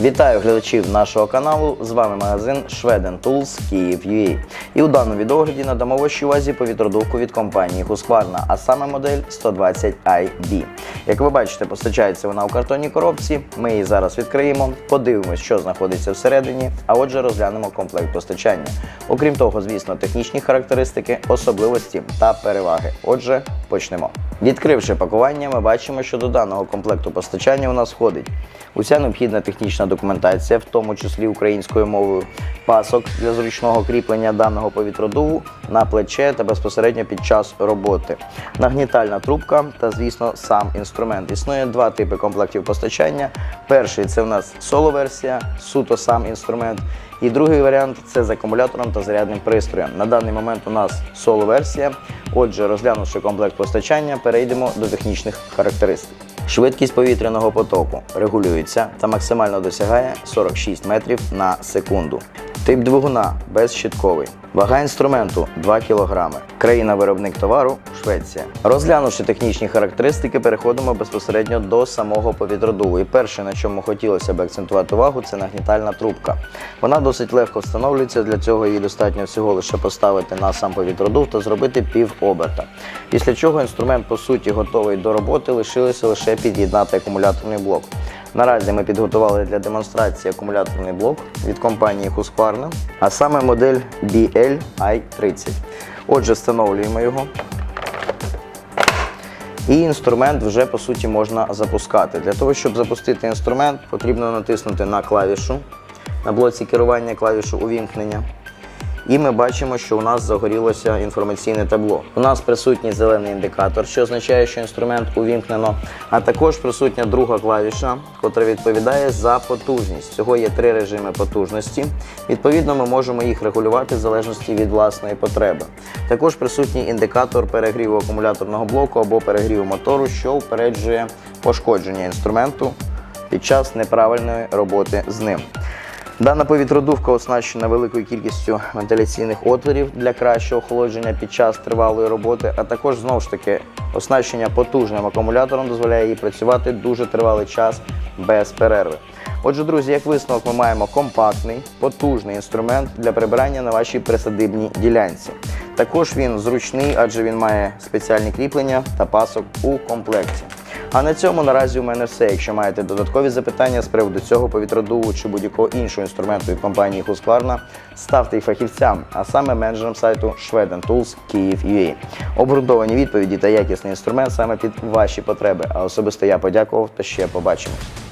Вітаю глядачів нашого каналу. З вами магазин Шведен Tools Київ.UA. І у даному відеогляді надамо вашій увазі повітродувку від компанії Husqvarna, а саме модель 120IB. Як ви бачите, постачається вона у картонній коробці. Ми її зараз відкриємо, подивимось, що знаходиться всередині, а отже, розглянемо комплект постачання. Окрім того, звісно, технічні характеристики, особливості та переваги. Отже, почнемо. Відкривши пакування, ми бачимо, що до даного комплекту постачання у нас входить уся необхідна технічна документація, в тому числі українською мовою, пасок для зручного кріплення даного повітродуву на плече та безпосередньо під час роботи, нагнітальна трубка та, звісно, сам інструмент. Існує два типи комплектів постачання. Перший це в нас соло-версія, суто сам інструмент. І другий варіант це з акумулятором та зарядним пристроєм. На даний момент у нас соло-версія. Отже, розглянувши комплект постачання, перейдемо до технічних характеристик. Швидкість повітряного потоку регулюється та максимально досягає 46 метрів на секунду. Тип двигуна безщитковий. Вага інструменту 2 кг. Країна-виробник товару Швеція. Розглянувши технічні характеристики, переходимо безпосередньо до самого повітродуву. І перше, на чому хотілося б акцентувати увагу, це нагнітальна трубка. Вона досить легко встановлюється. Для цього її достатньо всього лише поставити на сам повітродув та зробити пів оберта. Після чого інструмент по суті готовий до роботи, лишилося лише під'єднати акумуляторний блок. Наразі ми підготували для демонстрації акумуляторний блок від компанії Husqvarna, а саме модель BL-i30. Отже, встановлюємо його. І інструмент вже по суті можна запускати. Для того, щоб запустити інструмент, потрібно натиснути на клавішу на блоці керування клавішу увімкнення. І ми бачимо, що у нас загорілося інформаційне табло. У нас присутній зелений індикатор, що означає, що інструмент увімкнено, а також присутня друга клавіша, яка відповідає за потужність. Всього є три режими потужності. Відповідно, ми можемо їх регулювати в залежності від власної потреби. Також присутній індикатор перегріву акумуляторного блоку або перегріву мотору, що упереджує пошкодження інструменту під час неправильної роботи з ним. Дана повітродувка оснащена великою кількістю вентиляційних отворів для кращого охолодження під час тривалої роботи, а також знову ж таки оснащення потужним акумулятором дозволяє їй працювати дуже тривалий час без перерви. Отже, друзі, як висновок, ми маємо компактний, потужний інструмент для прибирання на вашій присадибній ділянці. Також він зручний, адже він має спеціальні кріплення та пасок у комплекті. А на цьому наразі у мене все. Якщо маєте додаткові запитання з приводу цього повітродуву чи будь-якого іншого інструменту від компанії Husqvarna, ставте їх фахівцям, а саме менеджерам сайту Tools Київ.UA. Обґрунтовані відповіді та якісний інструмент саме під ваші потреби. А особисто я подякував та ще побачимось.